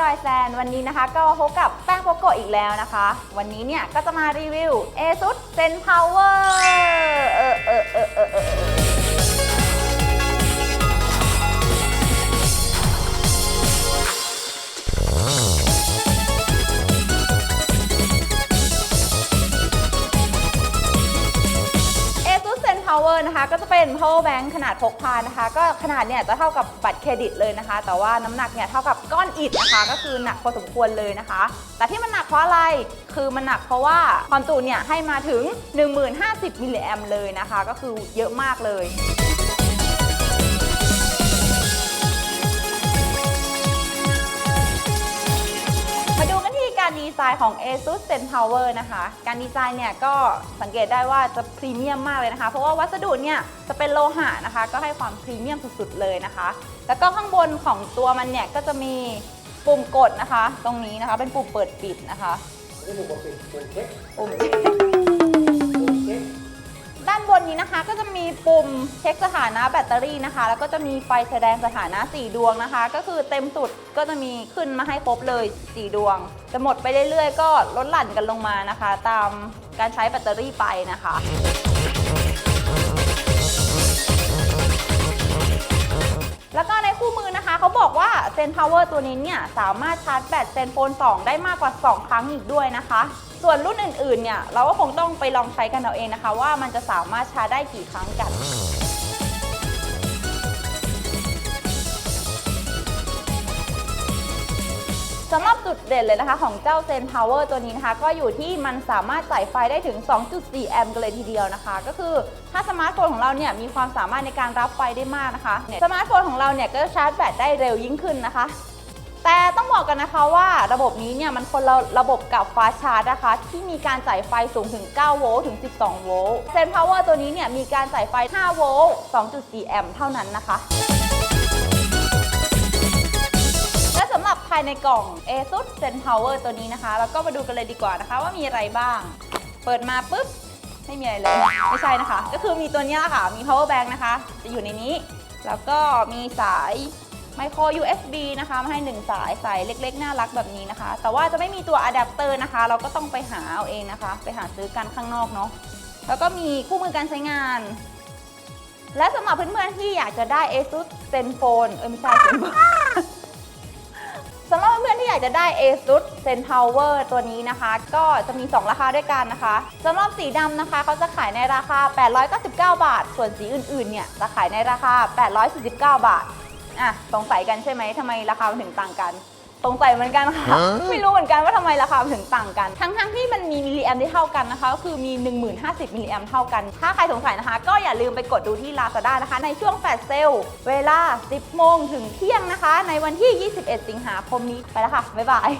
ดอยแซนวันนี้นะคะ ก็มาพบกับแป้งโปโกอีกแล้วนะคะ วันนี้เนี่ยก็จะมารีวิว ASUS Zen Power เออเออเออเออเออเออ นะคะก็จะเป็น power bank ขนาดพกพานะคะ ก็ขนาดเนี่ยจะเท่ากับบัตรเครดิตเลยนะคะ แต่ว่าน้ำหนักเนี่ยเท่ากับก้อนอิฐนะคะ ก็คือหนักพอสมควรเลยนะคะ แต่ที่มันหนักเพราะอะไรคือมันหนักเพราะว่าความจุเนี่ยให้มาถึง 1050มิลลิแอมเลยนะคะ ก็คือเยอะมากเลย น์ของ ASUS Zen Power นะคะ การดีไซน์เนี่ยก็สังเกตได้ว่าจะพรีเมียมมากเลยนะคะ เพราะว่าวัสดุเนี่ยจะเป็นโลหะนะคะ ก็ให้ความพรีเมียมสุดๆเลยนะคะ แล้วก็ข้างบนของตัวมันเนี่ยก็จะมีปุ่มกดนะคะ ตรงนี้นะคะเป็นปุ่มเปิดปิดนะคะนี่บุกปิดปุ่มเช็คปุ่มปุ่มเช็ค ด้านบนนี้นะคะก็จะมีปุ่มเช็คสถานะแบตเตอรี่นะคะ แล้วก็จะมีไฟแสดงสถานะ 4 ดวงนะคะ ก็คือเต็มสุดก็จะมีขึ้นมาให้ครบเลย 4 ดวง จะหมดไปเรื่อยๆ ก็ลดหลั่นกันลงมานะคะ ตามการใช้แบตเตอรี่ไปนะคะ Zen Power ตัวนี้เนี่ยสามารถชาร์จแบต Zenfone 2 ได้มากกว่า 2 ครั้งอีกด้วยนะคะ ส่วนรุ่นอื่นๆเนี่ยเราก็คงต้องไปลองใช้กันเอาเองนะคะ ว่ามันจะสามารถชาร์จได้กี่ครั้งกัน สำหรับจุดเด่นเลยนะคะของเจ้า Zen Power ตัวนี้นะคะ ก็อยู่ที่มันสามารถจ่ายไฟได้ถึง 2.4 แอมป์กันเลยทีเดียวนะคะ ก็คือถ้าสมาร์ทโฟนของเราเนี่ยมีความสามารถในการรับไฟได้มากนะคะเนี่ยสมาร์ทโฟนของเราเนี่ยก็ชาร์จแบตได้เร็วยิ่งขึ้นนะคะแต่ต้องบอกกันนะคะว่าระบบนี้เนี่ยมันคนละระบบกับฟ้าชาร์จนะคะ ที่มีการจ่ายไฟสูงถึง 9 โวลต์ถึง 12 โวลต์ Zen Power ตัวนี้เนี่ยมีการจ่ายไฟ 5 โวลต์ 2.4 แอมป์เท่านั้นนะคะ ภายในกล่อง ASUS Zen Power ตัวนี้นะคะเราก็มาดูกันเลยดีกว่านะคะ ว่ามีอะไรบ้าง เปิดมาปุ๊บไม่มีอะไรเลย ไม่ใช่นะคะ ก็คือมีตัวนี้ละค่ะ มี power bank นะคะ จะอยู่ในนี้ แล้วก็มีสาย micro USB นะคะมาให้หนึ่งสายสายเล็ก ๆ น่ารักแบบนี้นะคะ แต่ว่าจะไม่มีตัวอะแดปเตอร์นะคะ เราก็ต้องไปหาเอาเองนะคะ ไปหาซื้อกันข้างนอกเนาะ แล้วก็มีคู่มือการใช้งาน และสำหรับเพื่อนๆที่อยากจะได้ ASUS ZenFone เออไม่ใช่ ZenFone อยากจะได้ ASUS Zen Power ตัวนี้นะคะ ก็จะมี 2 ราคาด้วยกันนะคะสำหรับสีดำนะคะเขาจะขายในราคา 899 บาท ส่วนสีอื่นๆ เนี่ย จะขายในราคา 849 บาท อะ สงสัยกันใช่ไหมทำไมราคามันถึงต่างกัน สงสัยเหมือนกันค่ะ ไม่รู้เหมือนกันว่าทำไมราคามันถึงต่างกัน ทั้งๆที่มันมีมิลลิแอมที่เท่ากันนะคะ ก็คือมี 1050มิลลิแอมเท่ากัน ถ้าใครสงสัยนะคะ ก็อย่าลืมไปกดดูที่ Lazada นะคะ ในช่วงแฟลชเซลเวลา 10 โมงถึงเที่ยงนะคะ ในวันที่ 21 สิงหาคมนี้ไปแล้วค่ะ บ๊ายบาย